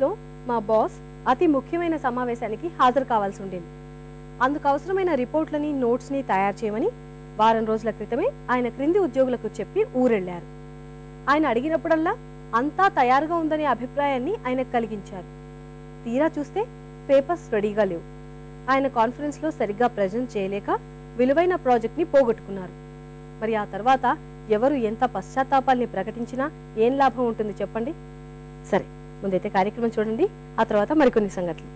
లో మా బాస్ అతి ముఖ్యమైన సమావేశానికి హాజరు కావాల్సి ఉండేది. అందుకు అవసరమైన రిపోర్ట్లని నోట్స్ని తయారు చేయమని వారం రోజుల క్రితమే ఆయన క్రింది ఉద్యోగులకు చెప్పి ఊరెళ్ళారు. ఆయన అడిగినప్పుడల్లా అంతా తయారుగా ఉందనే అభిప్రాయాన్ని ఆయనకు కలిగించారు. తీరా చూస్తే పేపర్స్ రెడీగా లేవు. ఆయన కాన్ఫరెన్స్లో సరిగ్గా ప్రజెంట్ చేయలేక విలువైన ప్రాజెక్ట్ని పోగొట్టుకున్నారు. మరి ఆ తర్వాత ఎవరు ఎంత పశ్చాత్తాపాల్ని ప్రకటించినా ఏం లాభం ఉంటుంది చెప్పండి? సరే. ముందైతే కార్యక్రమం చూడండి ఆ తర్వాత మరికొన్ని సంగతులు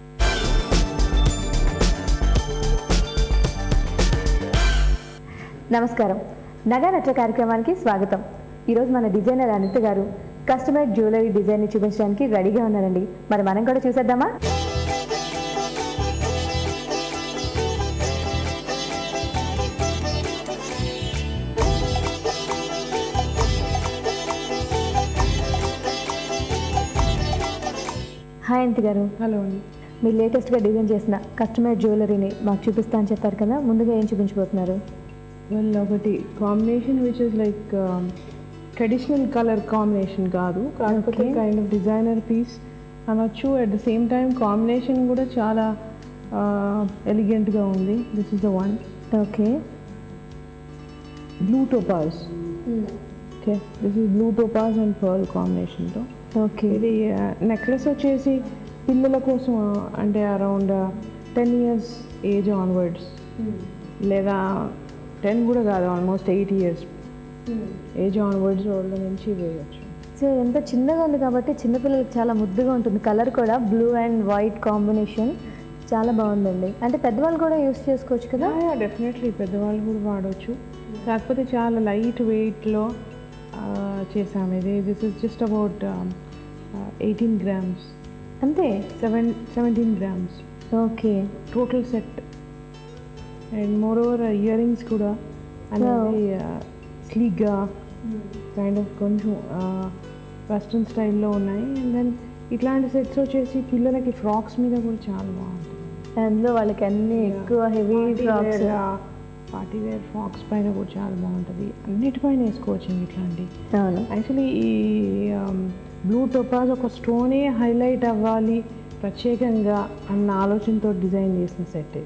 నమస్కారం. నగా నట్ల కార్యక్రమానికి స్వాగతం. ఈరోజు మన డిజైనర్ అనిత గారు కస్టమర్ జ్యువెలరీ డిజైన్ చూపించడానికి రెడీగా ఉన్నారండి. మరి మనం కూడా చూసేద్దామా? హాయ్ అనిత గారు. హలో అండి. మీరు లేటెస్ట్గా డిజైన్ చేసిన కస్టమర్ జ్యువెలరీని మాకు చూపిస్తా అని చెప్పారు కదా ముందుగా ఏం చూపించబోతున్నారు? వెల్ ఒకటి combination which is like traditional colour combination కాదు కాకపోతే. కైండ్ ఆఫ్ డిజైనర్ పీస్ అనొచ్చు. At the same time combination కూడా చాలా ఎలిగెంట్గా ఉంది. This is the one okay blue topaz okay this is blue topaz and pearl కాంబినేషన్తో okay ఇది necklace వచ్చేసి పిల్లల కోసం uh, అంటే around ten years age onwards లేదా టెన్ కూడా కాదు almost eight years age onwards వాళ్ళ నుంచి వేయచ్చు. సో ఎంత చిన్నగా ఉంది కాబట్టి చిన్నపిల్లలకి చాలా ముద్దుగా ఉంటుంది. కలర్ కూడా బ్లూ అండ్ వైట్ కాంబినేషన్ చాలా బాగుందండి. అంటే పెద్దవాళ్ళు కూడా యూస్ చేసుకోవచ్చు కదా? డెఫినెట్లీ పెద్దవాళ్ళు కూడా వాడవచ్చు కాకపోతే చాలా లైట్ వెయిట్లో చేసాము ఇది this is just about eighteen grams అంతే? Seven seventeen grams okay. Total set and moreover earrings కూడా అనేది స్లీక్గా కైండ్ ఆఫ్ కొంచెం వెస్ట్రన్ స్టైల్లో ఉన్నాయి. అండ్ దెన్ ఇట్లాంటి సెట్స్ వచ్చేసి పిల్లలకి ఫ్రాక్స్ మీద కూడా చాలా బాగుంటుంది. అందులో వాళ్ళకి అన్ని ఎక్కువ heavy frocks party wear frocks పైన కూడా చాలా బాగుంటుంది. అన్నిటిపైన వేసుకోవచ్చు ఇట్లాంటి. యాక్చువల్లీ ఈ బ్లూ టోపాజ్ ఒక స్టోనే హైలైట్ అవ్వాలి ప్రత్యేకంగా అన్న ఆలోచనతో డిజైన్ చేసిన సెట్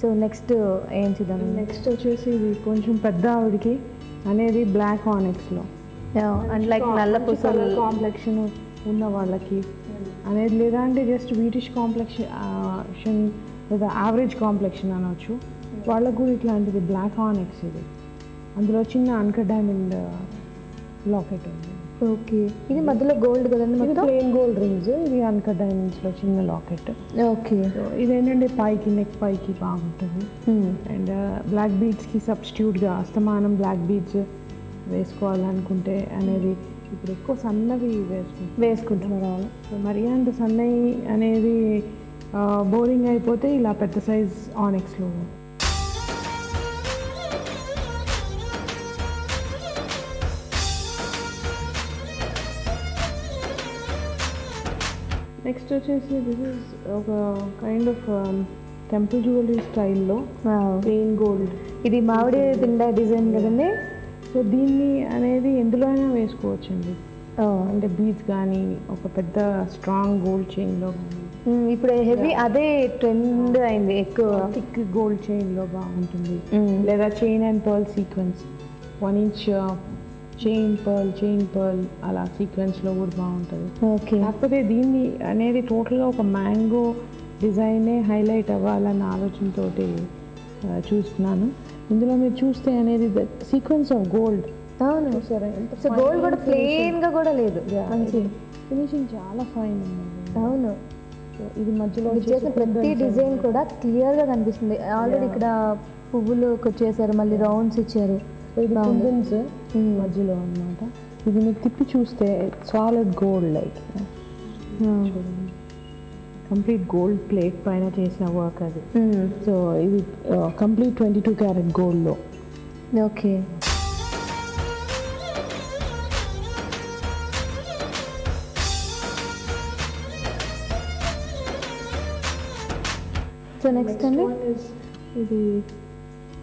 సో నెక్స్ట్ ఏం చూద్దాం? నెక్స్ట్ వచ్చేసి ఇది కొంచెం పెద్ద ఆవిడకి అనేది బ్లాక్ ఆనెక్స్లో అండ్ లైక్ నల్ల పూసలు. కాంప్లెక్షన్ ఉన్న వాళ్ళకి అనేది లేదా అంటే జస్ట్ వీటిష్ కాంప్లెక్షన్ లేదా యావరేజ్ కాంప్లెక్షన్ అనొచ్చు. వాళ్ళకు కూడా ఇట్లాంటిది బ్లాక్ ఆనెక్స్ ఇది. అందులో చిన్న అన్కట్ డైమండ్ లాకెట్ ఉంది. ఓకే ఇది మధ్యలో గోల్డ్ కదండి ఇది ప్లెయిన్ గోల్డ్ రింగ్స్ ఇది అన్కట్ డైమండ్స్లో చిన్న లాకెట్ ఓకే సో ఇదేంటంటే పైకి నెక్ పైకి బాగుంటుంది. అండ్ బ్లాక్ బీడ్స్కి సబ్స్టిట్యూట్గా అస్తమానం బ్లాక్ బీడ్స్ వేసుకోవాలనుకుంటే అనేది ఇప్పుడు ఎక్కువ సన్నవి వేసుకుంటాం. వేసుకుంటున్నారు అవును సో మరీ అంత సన్నవి అనేది బోరింగ్ అయిపోతే ఇలా పెద్ద సైజ్ ఆనెక్స్లో నెక్స్ట్ వచ్చేసి దిస్ ఇస్ ఒక కైండ్ ఆఫ్ టెంపుల్ జ్యువెలరీ స్టైల్లో. ప్లెయిన్ గోల్డ్ ఇది మామిడి పిండ డిజైన్ కదండి? సో దీన్ని అనేది ఎందులో అయినా వేసుకోవచ్చండి. అంటే బీడ్స్ కానీ ఒక పెద్ద స్ట్రాంగ్ గోల్డ్ చైన్లో కానీ ఇప్పుడు హెవీ అదే ట్రెండ్ అయింది ఎక్కువ. థిక్ గోల్డ్ చైన్లో బాగుంటుంది. లేదా chain and pearl sequence. One inch chain pearl chain pearl అలా సీక్వెన్స్లో కూడా బాగుంటుంది. ఓకే. కాకపోతే దీన్ని అనేది టోటల్గా ఒక మ్యాంగో డిజైనే హైలైట్ అవ్వాలన్న ఆలోచనతో చూస్తున్నాను. ఇందులో మీరు చూస్తే అనేది సీక్వెన్స్ ఆఫ్ గోల్డ్ అవును. సరే సో గోల్డ్ కూడా ప్లెయిన్గా కూడా లేదు. మంచి. ఫినిషింగ్ చాలా ఫైన్ అవును. ఇది మధ్యలో మీరు చేసిన ప్రతి డిజైన్ కూడా క్లియర్గా కనిపిస్తుంది. ఆల్రెడీ ఇక్కడ పువ్వులు వచ్చేసారు మళ్ళీ రౌండ్స్ ఇచ్చారు. కుందన్స్ మధ్యలో అన్నమాట. ఇది మీకు తిప్పి చూస్తే solid gold like complete gold plate పైన చేసిన వర్క్ అది. సో ఇది కంప్లీట్ ట్వంటీ టూ క్యారెట్ గోల్డ్లో ఓకే సో నెక్స్ట్ అండి? ఇది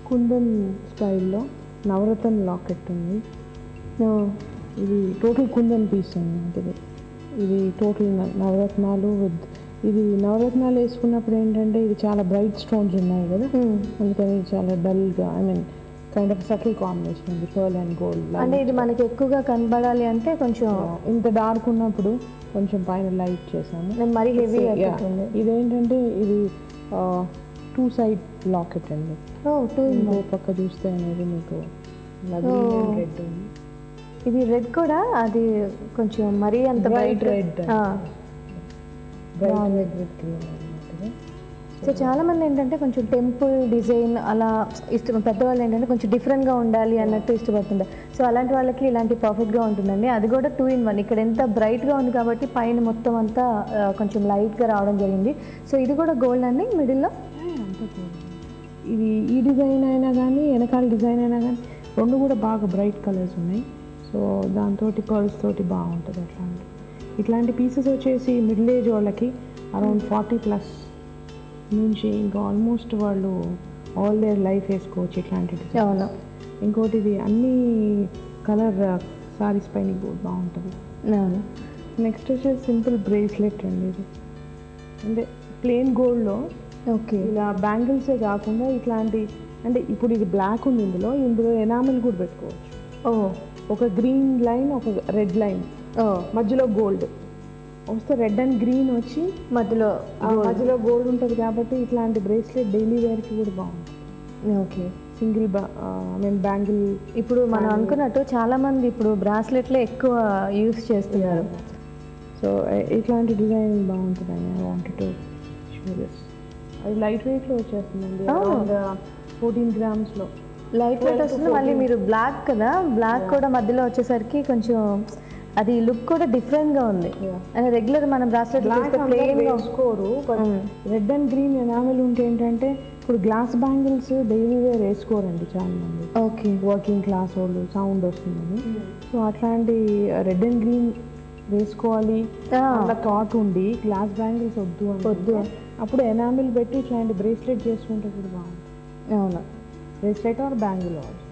కుందన్ స్టైల్లో నవరత్న లాకెట్ ఉంది. ఇది టోటల్ కుందన్ పీస్ అన్నమాట ఇది ఇది టోటల్ నవరత్నాలు విత్ ఇది నవరత్నాలు వేసుకున్నప్పుడు ఏంటంటే ఇది చాలా బ్రైట్ స్టోన్స్ ఉన్నాయి కదా. అందుకని చాలా డల్గా I mean kind of subtle combination ఉంది పర్ల్ అండ్ గోల్డ్ అంటే ఇది మనకి ఎక్కువగా కనబడాలి అంటే కొంచెం ఇంత డార్క్ ఉన్నప్పుడు కొంచెం పైన లైట్ చేసాము మరీ హెవీ ఇదేంటంటే ఇది టూ సైడ్ లాకెట్ అండి. ఓ టూ పక్క చూస్తే అనేది మీకు రెడ్ ఇది రెడ్ కూడా అది కొంచెం మరీ అంత bright red. Bright red with green so చాలా మంది ఏంటంటే కొంచెం టెంపుల్ డిజైన్ అలా ఇష్టం పెద్దవాళ్ళు ఏంటంటే కొంచెం డిఫరెంట్గా ఉండాలి అన్నట్టు ఇష్టపడుతుంటారు. సో అలాంటి వాళ్ళకి ఇలాంటి పర్ఫెక్ట్గా ఉంటుందండి. అది కూడా టూ ఇన్ వన్ ఇక్కడ ఎంత బ్రైట్గా ఉంది కాబట్టి పైన మొత్తం అంతా కొంచెం లైట్గా రావడం జరిగింది. సో ఇది కూడా గోల్డ్ అండి మిడిల్లో ఇది ఈ డిజైన్ అయినా కానీ వెనకాల డిజైన్ అయినా కానీ రెండు కూడా బాగా బ్రైట్ కలర్స్ ఉన్నాయి. సో దాంతో పర్ల్స్ తోటి బాగుంటుంది అట్లాంటి ఇట్లాంటి పీసెస్ వచ్చేసి మిడిల్ ఏజ్ వాళ్ళకి అరౌండ్ ఫార్టీ ప్లస్ నుంచి ఇంకా ఆల్మోస్ట్ వాళ్ళు ఆల్ దేర్ లైఫ్ వేసుకోవచ్చు ఇట్లాంటి designs. అవును. ఇంకోటి ఇది అన్ని కలర్ సారీస్ పైన కూడా బాగుంటుంది. అవును. నెక్స్ట్ వచ్చేసి సింపుల్ బ్రేస్లెట్ అండి ఇది. అంటే ప్లెయిన్ గోల్డ్లో ఓకే. ఇలా బ్యాంగిల్సే కాకుండా ఇట్లాంటి అంటే ఇప్పుడు ఇది బ్లాక్ ఉంది ఇందులో ఇందులో ఎనామిల్ కూడా పెట్టుకోవచ్చు. ఓ. ఒక గ్రీన్ లైన్ ఒక రెడ్ లైన్ మధ్యలో గోల్డ్. వస్తే రెడ్ అండ్ గ్రీన్ వచ్చి మధ్యలో మధ్యలో గోల్డ్ ఉంటుంది కాబట్టి ఇట్లాంటి బ్రేస్లెట్ డైలీ వేర్కి కూడా బాగుంటుంది. Okay. Single I mean bangle. ఇప్పుడు మనం అనుకున్నట్టు చాలా మంది ఇప్పుడు బ్రాస్లెట్లే ఎక్కువ యూస్ చేస్తున్నారు. సో ఇట్లాంటి డిజైన్ బాగుంటుంది అని ఐ వాంట్ టు అది లైట్ వెయిట్లో వచ్చేస్తుందండి. ఫోర్టీన్ గ్రామ్స్లో లైట్ వెయిట్ వస్తుంది మళ్ళీ మీరు బ్లాక్ కదా బ్లాక్ కూడా మధ్యలో వచ్చేసరికి కొంచెం అది లుక్ కూడా డిఫరెంట్గా ఉంది. అంటే రెగ్యులర్ మనం but red and green enamel ఉంటే ఏంటంటే ఇప్పుడు గ్లాస్ బ్యాంగిల్స్ డైలీ వేర్ వేసుకోరండి చాలా మంది ఓకే వర్కింగ్ క్లాస్ వాళ్ళు సౌండ్ వస్తుందని. సో అట్లాంటి రెడ్ అండ్ గ్రీన్ వేసుకోవాలి. అట్లా థాట్ ఉండి గ్లాస్ బ్యాంగిల్స్ వద్దు వద్దు. అప్పుడు ఎనామిల్ పెట్టి ఇట్లాంటి బ్రేస్లెట్ చేసుకుంటే కూడా బాగుంటుంది. అవును. బ్రేస్లెట్ ఆర్ బ్యాంగిల్ ఆల్సో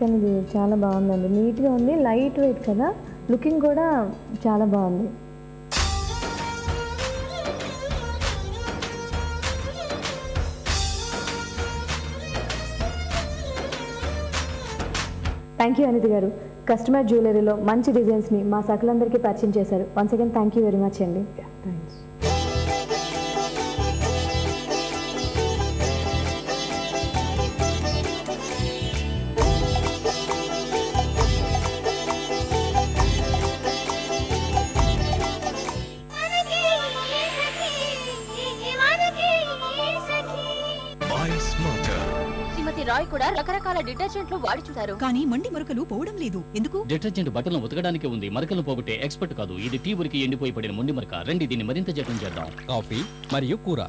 కానీ ఇది చాలా బాగుందండి. నీట్గా ఉంది లైట్ వెయిట్ కదా? లుకింగ్ కూడా చాలా బాగుంది. థ్యాంక్ యూ అనిత గారు. కస్టమర్ జ్యువెలరీలో మంచి డిజైన్స్ని మా సకులందరికీ పరిచయం చేశారు. Once again thank you very much అండి. థ్యాంక్స్ కూడా రకరకాల డిటర్జెంట్లు వాడి చూశారు. కానీ మండి మరకలు పోవడం లేదు. ఎందుకు? డిటర్జెంట్ బట్టలను ఉతకడానికి ఉంది. మరకలను పోగొట్టే ఎక్స్పర్ట్ కాదు. ఇది టీ ఉరికి ఎండిపోయి పడిన మొండి మరక. రండి దీన్ని మరింత జటం చేద్దాం. కాఫీ మరియు కూర.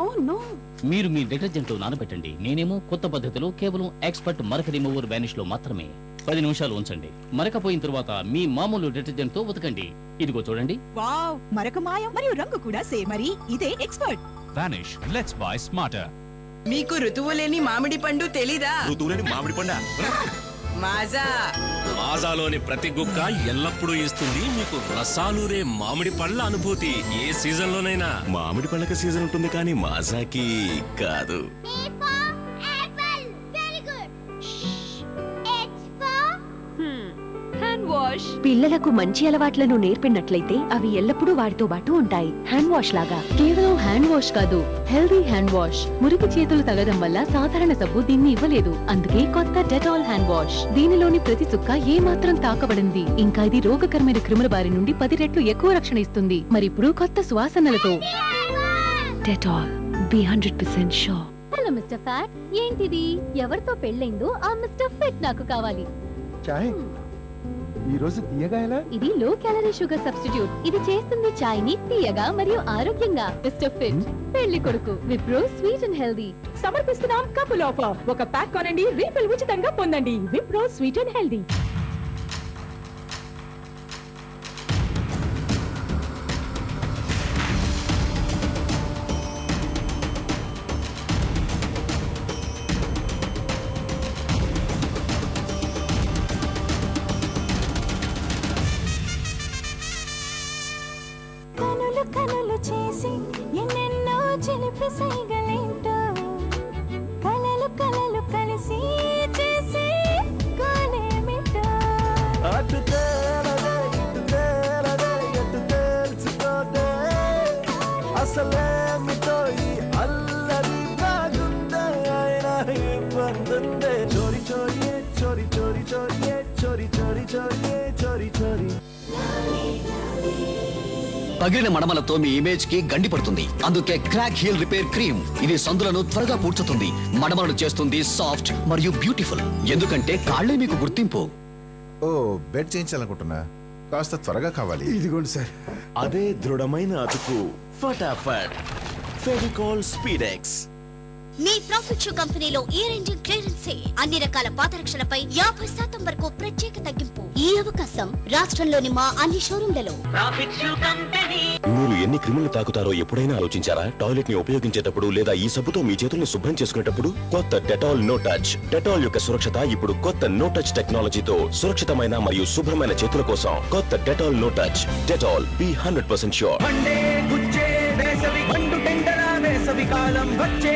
Oh no. మీరు మీ డిటర్జెంట్ నానబెట్టండి. నేనేమో కొత్త పద్ధతిలో కేవలం ఎక్స్పర్ట్ మరక రిమూవర్ వ్యానిష్లో మాత్రమే. పది నిమిషాలు ఉంచండి. మరక పోయిన తర్వాత మీ మామూలు డిటర్జెంట్తో ఉతకండి. ఇదిగో చూడండి. వావ్! మరక మాయం మరియు రంగు కూడా సే మరి. ఇదే expert. Vanish let's buy smarter. మీకు ఋతువు లేని మామిడి పండు తెలీదా? ఋతువులని మామిడి పండ? మాజా. మాజాలోని ప్రతి గుక్క ఎల్లప్పుడూ ఇస్తుంది మీకు రసాలూరే మామిడి పళ్ళ అనుభూతి. ఏ సీజన్ లోనైనా మామిడి పళ్ళకి సీజన్ ఉంటుంది కానీ మాజాకి కాదు. వాష్ పిల్లలకు మంచి అలవాట్లను నేర్పినట్లయితే అవి ఎల్లప్పుడూ వాటితో పాటు ఉంటాయి. హ్యాండ్ వాష్ లాగా. కేవలం హ్యాండ్ వాష్ కాదు హెల్దీ హ్యాండ్ వాష్ మురికి చేతులు తగడం వల్ల సాధారణ సబ్బు దీన్ని ఇవ్వలేదు. అందుకే కొత్త డెటాల్ హ్యాండ్ వాష్ దీనిలోని ప్రతి చుక్క ఏ మాత్రం తాకబడింది. ఇంకా ఇది రోగకరమైన క్రిముల బారి నుండి పది రెట్లు ఎక్కువ రక్షణ ఇస్తుంది. మరి ఇప్పుడు కొత్త సువాసనలతో. Dettol be hundred percent sure hello mister fat ఏంటిది? ఎవరితో పెళ్ళైందో ఆ మిస్టర్ ఫిట్ నాకు కావాలి. చాయ్? ఈ రోజు తీయగా ఎలా? ఇది లో క్యాలరీ షుగర్ సబ్స్టిట్యూట్. ఇది చేస్తుంది చాయ్ని తీయగా మరియు ఆరోగ్యంగా. మిస్టర్ ఫిట్ పెళ్ళి కొడుకు. Wipro sweet and healthy. సమర్పిస్తున్నాం couple offer. ఒక ప్యాక్ కొనండి రీఫిల్ ఉచితంగా పొందండి. Wipro sweet and healthy. కలలు కలలు చేసి ఎన్నెన్నో చిలిపి సైగలేంటో. కలలు కలలు కలిసి చేసి కోలేమిటో అటు తేలదే చోరి చోరి చోరి చోరి చోరి. పగిలిన మడమలతో మీ ఇమేజ్కి గండి పడుతుంది. అందుకే క్రాక్ హీల్ రిపేర్ క్రీమ్ ఇది సందులను త్వరగా పూడ్చుతుంది. మడమలను చేస్తుంది సాఫ్ట్ మరియు బ్యూటిఫుల్ ఎందుకంటే కాళ్ళే మీకు గుర్తింపు. ఓ బెడ్ చేయించాలనుకుంటున్నా. కాస్త త్వరగా కావాలి. ఇదిగోండి సార్. అదే దృఢమైన అతుకు. ఫటాఫట్. ఫెవికాల్ స్పీడెక్స్ మీ ప్రాఫిట్ షూ కంపెనీలో ఇయర్ ఎండింగ్ క్లియరెన్స్ సేల్ అన్ని రకాల పాదరక్షలపై యాభై శాతం వరకు ప్రత్యేక తగ్గింపు. ఈ అవకాశం రాష్ట్రంలోని మా అన్ని షోరూంలలో. మీరు ఎన్ని క్రిములు తాకుతారో ఎప్పుడైనా ఆలోచించారా? టాయిలెట్ని ఉపయోగించేటప్పుడు లేదా ఈ సబ్బుతో మీ చేతుల్ని శుభ్రం చేసుకునేటప్పుడు కొత్త డెటాల్ నో టచ్ డెటాల్ యొక్క సురక్షత ఇప్పుడు కొత్త నో టచ్ టెక్నాలజీతో సురక్షితమైన మరియు శుభ్రమైన చేతుల కోసం కొత్త Dettol no touch Dettol be hundred percent sure వేసవి కాలం వచ్చే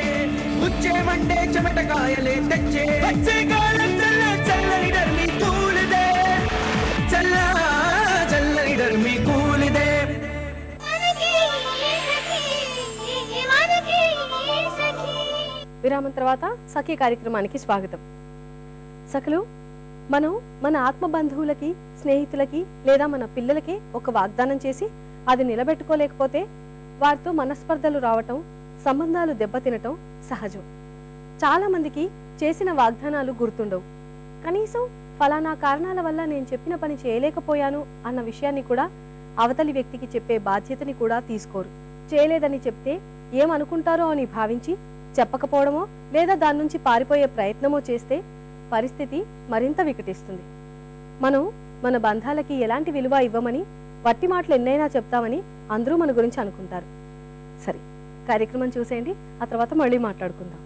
గుచ్చే మండే చెమట కాయలే తెచ్చే. వచ్చే కాలం చల్ల చల్లని డర్మి తూలిదే చల్ల చల్లని డర్మి కూలిదే. విరామం తర్వాత సఖీ కార్యక్రమానికి స్వాగతం. సఖలు మనం మన ఆత్మ బంధువులకి స్నేహితులకి లేదా మన పిల్లలకి ఒక వాగ్దానం చేసి అది నిలబెట్టుకోలేకపోతే వారితో మనస్పర్ధలు రావటం సంబంధాలు దెబ్బతినటం సహజం. చాలా మందికి చేసిన వాగ్దానాలు గుర్తుండవు. కనీసం ఫలానా కారణాల వల్ల నేను చెప్పిన పని చేయలేకపోయాను అన్న విషయాన్ని కూడా అవతలి వ్యక్తికి చెప్పే బాధ్యతని కూడా తీసుకోరు. చేయలేదని చెప్తే ఏమనుకుంటారో అని భావించి చెప్పకపోవడమో లేదా దాని నుంచి పారిపోయే ప్రయత్నమో చేస్తే పరిస్థితి మరింత వికటిస్తుంది. మనం మన బంధాలకి ఎలాంటి విలువ ఇవ్వమని వట్టి మాటలు ఎన్నైనా చెప్తామని అందరూ మన గురించి అనుకుంటారు. సరే. కార్యక్రమం చూసేయండి. ఆ తర్వాత మళ్ళీ మాట్లాడుకుందాం.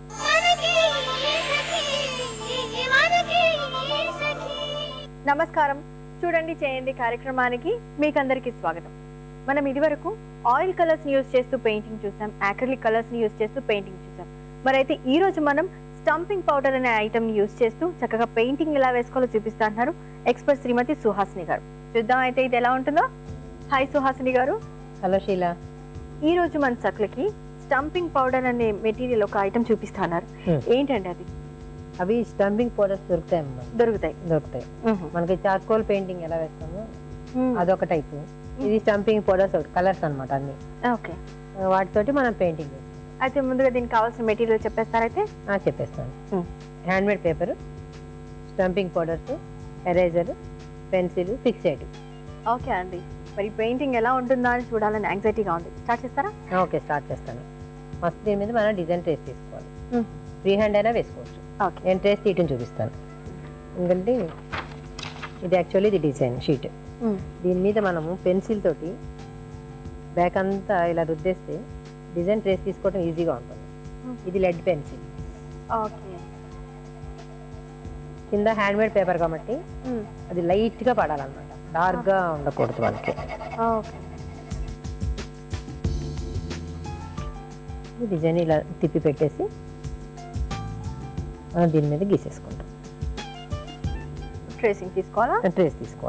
నమస్కారం. చూడండి చేయండి కార్యక్రమానికి మీకందరికీ స్వాగతం. మనం ఇదివరకు ఆయిల్ కలర్స్ని యూజ్ చేస్తూ పెయింటింగ్ చూసాం యాక్రిలిక్ కలర్స్ని యూజ్ చేస్తూ పెయింటింగ్ చూసాం. మరైతే ఈ రోజు మనం స్టంపింగ్ పౌడర్ అనే ఐటమ్ని యూజ్ చేస్తూ చక్కగా పెయింటింగ్ ఎలా వేసుకోవాలో చూపిస్తా అంటున్నారు ఎక్స్పర్ట్ శ్రీమతి సుహాసిని గారు. చూద్దాం అయితే ఇది ఎలా ఉంటుందో. హాయ్ సుహాసిని గారు. హలో షీలా. ఈ రోజు మన చక్కలకి స్టంపింగ్ పౌడర్ అనే మెటీరియల్ ఒక ఐటమ్ చూపిస్తా అన్నారు Hmm. ఏంటండి అది? అవి స్టంపింగ్ పౌడర్స్ దొరుకుతాయి అమ్మా. దొరుకుతాయి. దొరుకుతాయి. మనకి చార్కోల్ పెయింటింగ్ ఎలా వేస్తామో అదొక టైపు ఇది స్టంపింగ్ పౌడర్స్ కలర్స్ అన్నమాట అన్ని. ఓకే. వాటితోటి మనం పెయింటింగ్ అయితే ముందుగా దీనికి కావాల్సిన మెటీరియల్ చెప్పేస్తారైతే చెప్పేస్తాను. Handmade paper stamping powders eraser pencil fixed okay అండి. మరి పెయింటింగ్ ఎలా ఉంటుందా అని చూడాలని యాంగ్జైటీగా ఉంది. స్టార్ట్ చేస్తారా? ఓకే స్టార్ట్ చేస్తాను. ఫస్ట్ దీని మీద మనం డిజైన్ ట్రేస్ తీసుకోవాలి. ఫ్రీ హ్యాండ్ అయినా వేసుకోవచ్చు. నేను ట్రేస్ తీయటం చూపిస్తాను. ఎందుకంటే ఇది యాక్చువల్లీ ఇది డిజైన్ షీట్. దీని మీద మనము పెన్సిల్ తోటి బ్యాక్ అంతా ఇలా రుద్దేస్తే డిజైన్ ట్రేస్ తీసుకోవడం ఈజీగా ఉంటుంది. ఇది లెడ్ పెన్సిల్. కింద హ్యాండ్మేడ్ పేపర్ కాబట్టి అది లైట్గా పడాలన్నమాట. డార్క్గా ఉండకూడదు మనకి. ఈ డిజైన్ ఇలా తిప్పి పెట్టేసి మనం దీని మీద గీసేసుకుంటాం. ట్రేసింగ్ తీసుకోవాలా? ట్రేస్ తీసుకోవాలి.